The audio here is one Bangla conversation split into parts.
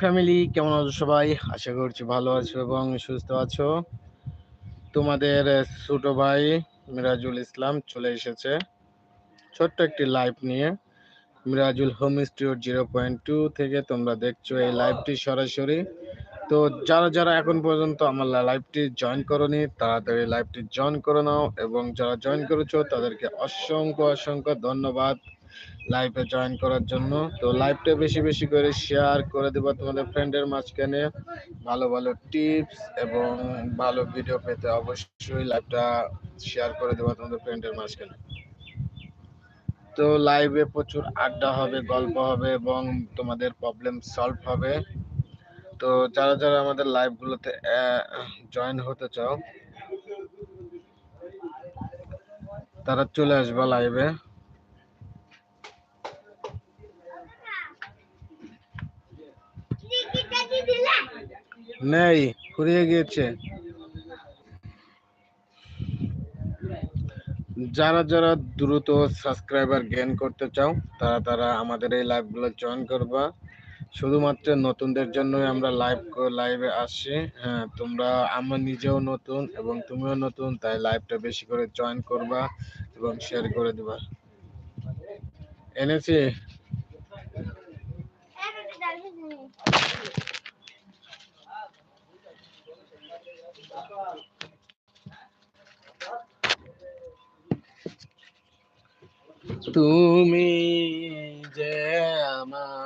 ফ্যামিলি কেমন আছো সবাই? আশা করছি ভালো আছো এবং সুস্থ আছো। তোমাদের ছোট ভাই মিরাজুল ইসলাম চলে এসেছে। ছোট্ট একটি লাইভ নিয়ে। Mirajul home studio zero point two থেকে তোমরা দেখছ এই লাইভটি সরাসরি। তো যারা যারা এখন পর্যন্ত আমার লাইভটি জয়েন করনি, তাড়াতাড়ি লাইভটি জয়েন করে নাও এবং যারা জয়েন করেছ, তাদেরকে অসংখ্য অসংখ্য ধন্যবাদ। লাইভে জয়েন করার জন্য। তো লাইভটা বেশি বেশি করে শেয়ার করে দেবো তোমাদের ফ্রেন্ডের মাঝখানে। ভালো ভালো টিপস এবং ভালো ভিডিও পেতে অবশ্যই লাইভটা শেয়ার করে দেবো তোমাদের ফ্রেন্ডের মাঝখানে। তো লাইভে প্রচুর আড্ডা হবে, গল্প হবে এবং তোমাদের প্রবলেম সলভ হবে। তো যারা যারা আমাদের লাইভগুলোতে জয়েন হতে চাও, তারা চলে আসবা লাইভে নেই, ফুরিয়ে গিয়েছে। যারা যারা দ্রুত সাবস্ক্রাইবার গেইন করতে চাও, তারা তারা আমাদের এই লাইভগুলো জয়েন করবা। শুধুমাত্র নতুনদের জন্যই আমরা লাইভ লাইভে আসছি। হ্যাঁ তোমরা, আমরা নিজেও নতুন এবং তুমিও নতুন, তাই লাইভটা বেশি করে জয়েন করবা এবং শেয়ার করে দিবা। এনেছি? তুমি যে আমার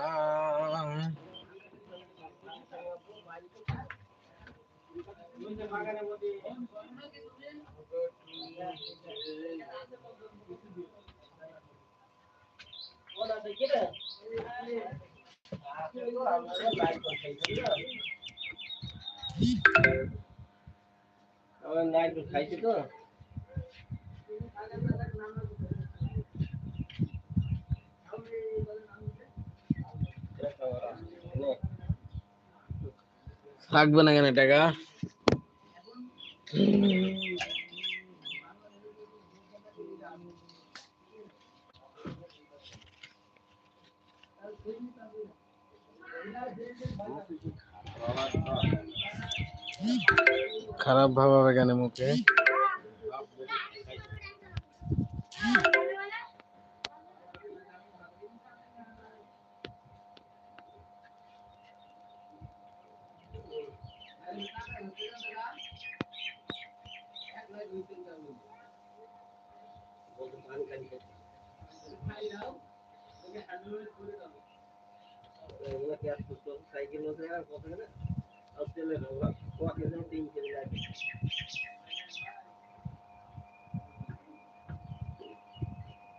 খাইছি তো। থাকবে না কেন টাকা? খারাপ ভাব হবে কেন মুখে? Cycle I'll still live. Walking them things in like